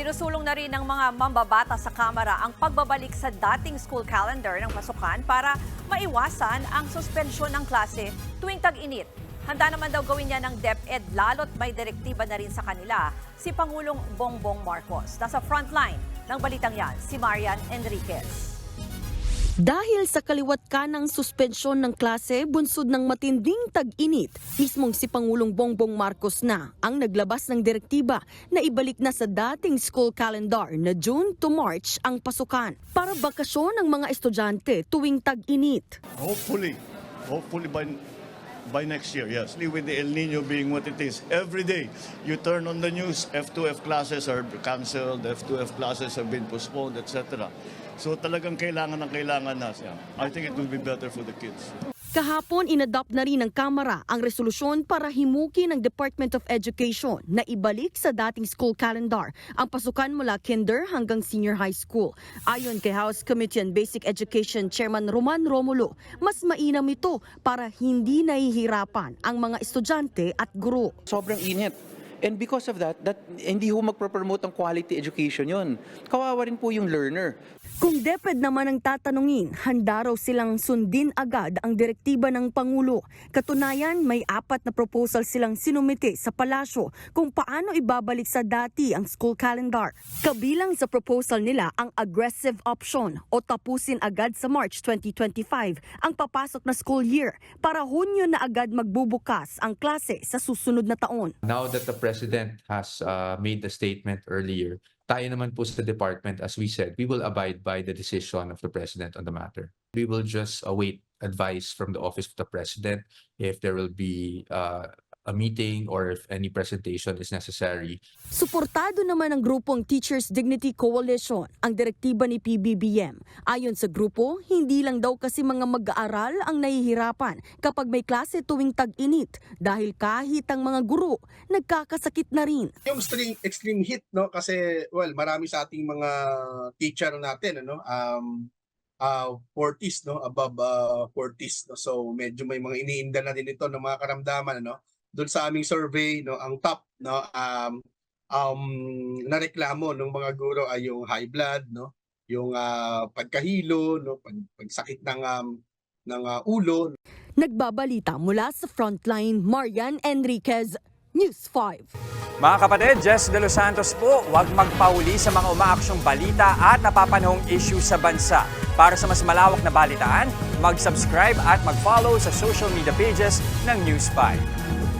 Sinusulong na rin ng mga mambabata sa Kamara ang pagbabalik sa dating school calendar ng pasukan para maiwasan ang suspensyon ng klase tuwing tag-init. Handa naman daw gawin niya ng DepEd lalo't may direktiba na rin sa kanila si Pangulong Bongbong Marcos. Nasa frontline ng balitang yan, si Marian Enriquez. Dahil sa kaliwat ka ng suspensyon ng klase bunsod ng matinding tag-init, mismong si Pangulong Bongbong Marcos na ang naglabas ng direktiba na ibalik na sa dating school calendar na June to March ang pasukan para bakasyon ng mga estudyante tuwing tag-init. Hopefully, hopefully by by next year, yes. With the El Nino being what it is, every day you turn on the news, F2F classes are cancelled, F2F classes have been postponed, etc. So talagang kailangan ng kailangan na siya. I think it will be better for the kids. Kahapon inadopt na rin ng Kamara ang resolusyon para himuki ng Department of Education na ibalik sa dating school calendar ang pasukan mula kinder hanggang senior high school. Ayon kay House Committee on Basic Education Chairman Roman Romulo, mas mainam ito para hindi nahihirapan ang mga estudyante at guro. sobrang init. And because of that, that hindi ho magpropromote ng quality education yon. Kawawa rin po yung learner. Kung DepEd naman ang tatanungin, handa raw silang sundin agad ang direktiba ng Pangulo. Katunayan, may apat na proposal silang sinumite sa palasyo kung paano ibabalik sa dati ang school calendar. Kabilang sa proposal nila ang aggressive option o tapusin agad sa March 2025 ang papasok na school year para Hunyo na agad magbubukas ang klase sa susunod na taon. Now that the president has uh, made the statement earlier, tayo naman po sa department, as we said, we will abide by the decision of the president on the matter. We will just await advice from the office of the president if there will be uh, a meeting or if any presentation is necessary. Suportado naman ng grupong Teachers Dignity Coalition ang direktiba ni PBBM. Ayon sa grupo, hindi lang daw kasi mga mag-aaral ang nahihirapan kapag may klase tuwing tag-init dahil kahit ang mga guro nagkakasakit na rin. yung extreme extreme heat no kasi well marami sa ating mga teacher natin ano um uh 40s no above uh, 40s no so medyo may mga iniinda na din ito ng mga karamdaman ano doon sa aming survey no ang top no um um nareklamo ng mga guro ay yung high blood no yung ah, pagkahilo no pag, pagsakit ng um, ng ah, ulo Nagbabalita mula sa Frontline, Marian Enriquez, News 5. Mga kapatid, Jess De Los Santos po, huwag magpauli sa mga umaaksyong balita at napapanahong issue sa bansa. Para sa mas malawak na balitaan, mag-subscribe at mag-follow sa social media pages ng News 5.